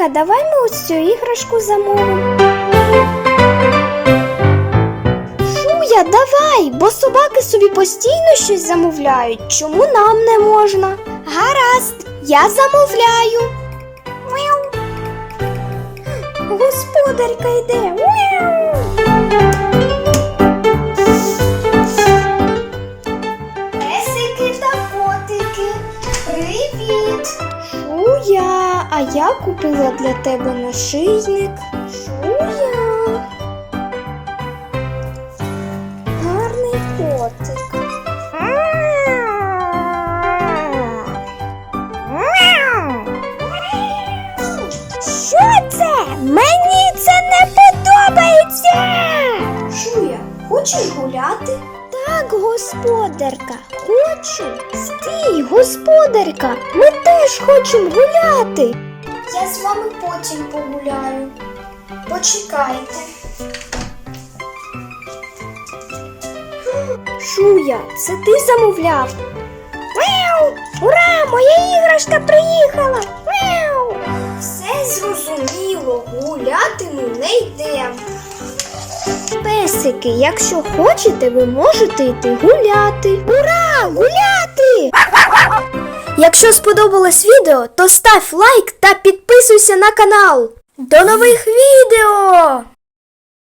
Шуйка, давай ми ось цю іграшку замовимо. Шуя, давай, бо собаки собі постійно щось замовляють. Чому нам не можна? Гаразд, я замовляю. Мяу. Господарка йде. Мяу. Та котики. Привіт! А я купила для тебе нашийник. Шуя. Гарний котик. Що це? Мені це не подобається. Шуя, хочеш гуляти? Так, господарка, хочу. Стій, господарка, ми теж хочемо гуляти. Я з вами потім погуляю. Почекайте. Шуя, це ти замовляв? Мяу! Ура! Моя іграшка приїхала! Мяу! Все зрозуміло, гуляти ми не йдемо. Песики, якщо хочете, ви можете йти гуляти. Ура! Гуляти! Якщо сподобалось відео, то став лайк та підписуйся на канал. До нових відео!